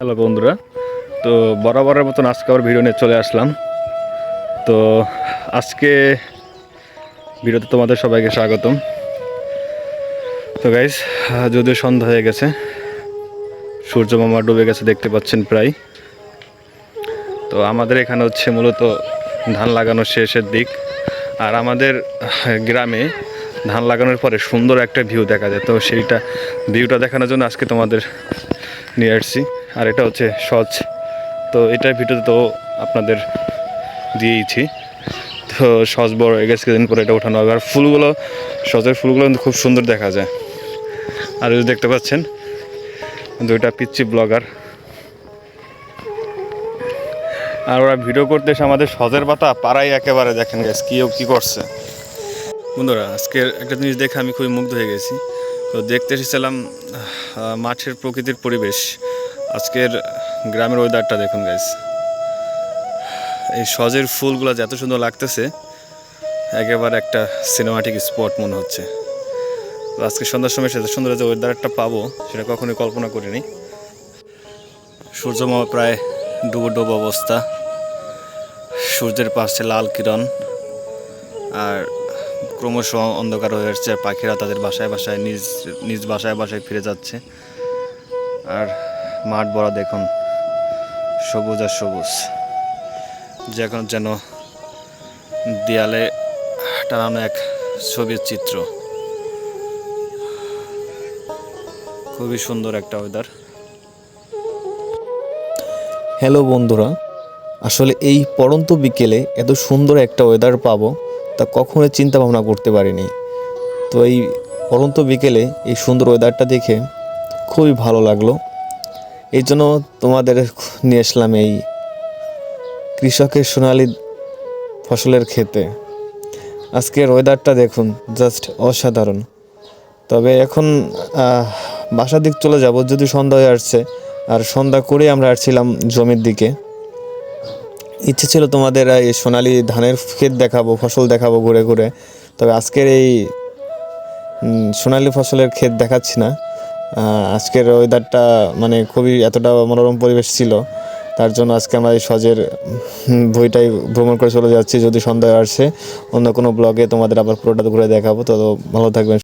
Hello বন্ধুরা, তো বরাবরের মতন আজকে আবার ভিডিও নিয়ে চলে আসলাম। তো আজকে ভিডিওতে তোমাদের সবাইকে স্বাগতম। তো গাইজ যদিও সন্ধ্যা হয়ে গেছে, সূর্য মামা ডুবে গেছে দেখতে পাচ্ছেন প্রায়। তো আমাদের এখানে হচ্ছে মূলত ধান লাগানোর শেষের দিক, আর আমাদের গ্রামে ধান লাগানোর পরে সুন্দর একটা ভিউ দেখা যায়। তো সেইটা ভিউটা দেখানোর জন্য আজকে তোমাদের নিয়ে আসছি। আর এটা হচ্ছে সচ তো এটার ভিডিওতে তো আপনাদের দিয়েইছি। তো সচ বড় হয়ে কিছুদিন পরে এটা ওঠানো হবে। আর ফুলগুলো সচের ফুলগুলো কিন্তু খুব সুন্দর দেখা যায়। আর এই যে দেখতে পাচ্ছেন, দুইটা পিচ্ছি ব্লগার। আর ওরা ভিডিও করতে এসে আমাদের সজের পাতা পাড়াই একেবারে দেখেন গেছে কি কী করছে। বন্ধুরা, আজকের একটা জিনিস দেখে আমি খুবই মুগ্ধ হয়ে গেছি। তো দেখতে এসেছিলাম মাঠের প্রকৃতির পরিবেশ। আজকের গ্রামের ওয়েদারটা দেখুন গাইস এই সজের ফুলগুলো যে এত সুন্দর লাগতেছে, একেবারে একটা সিনেমাটিক স্পট মনে হচ্ছে। আজকে সন্ধ্যার সময় এত সুন্দর যে ওয়েদারটা পাবো, সেটা কখনোই কল্পনা করিনি। সূর্যমামা প্রায় ডুবো ডুবো অবস্থা। সূর্যের পাশে লাল কিরণ। আর ক্রমশ অন্ধকার হয়ে আসছে, পাখিরা তাদের বাসায় বাসায় নিজ নিজ বাসায় বাসায় ফিরে যাচ্ছে। আর মাঠ বড় দেখুন। সবুজ আর সবুজ। যখন যেন দেয়ালে টানানো এক ছবির চিত্র। খুবই সুন্দর একটা ওয়েদার হ্যালো বন্ধুরা, আসলে এই পড়ন্ত বিকেলে এত সুন্দর একটা ওয়েদার পাবো, তা কখনোই চিন্তা ভাবনা করতে পারিনি। তো এই পড়ন্ত বিকেলে এই সুন্দর ওয়েদারটা দেখে খুবই ভালো লাগল। এই জন্য তোমাদের নিয়ে আসলাম এই কৃষকের সোনালি ফসলের ক্ষেতে। আজকের ওয়েদারটা দেখুন জাস্ট অসাধারণ। তবে এখন বাসার দিক চলে যাব, যদি সন্ধ্যা হয়ে আসছে। আর সন্ধ্যা করে আমরা আসছিলাম জমির দিকে। ইচ্ছে ছিল তোমাদের এই সোনালি ধানের ক্ষেত দেখাবো, ফসল দেখাবো ঘুরে ঘুরে। তবে আজকের এই সোনালি ফসলের ক্ষেত দেখাচ্ছি না। আজকের ওয়েদারটা মানে খুবই এতটা মনোরম পরিবেশ ছিল, তার জন্য আজকে আমরা এই সজের বইটাই ভ্রমণ করে চলে যাচ্ছি। যদি সন্ধ্যায় আসে, অন্য কোনো ব্লগে তোমাদের আবার পুরোটা ঘুরে দেখাবো, তো ভালো থাকবেন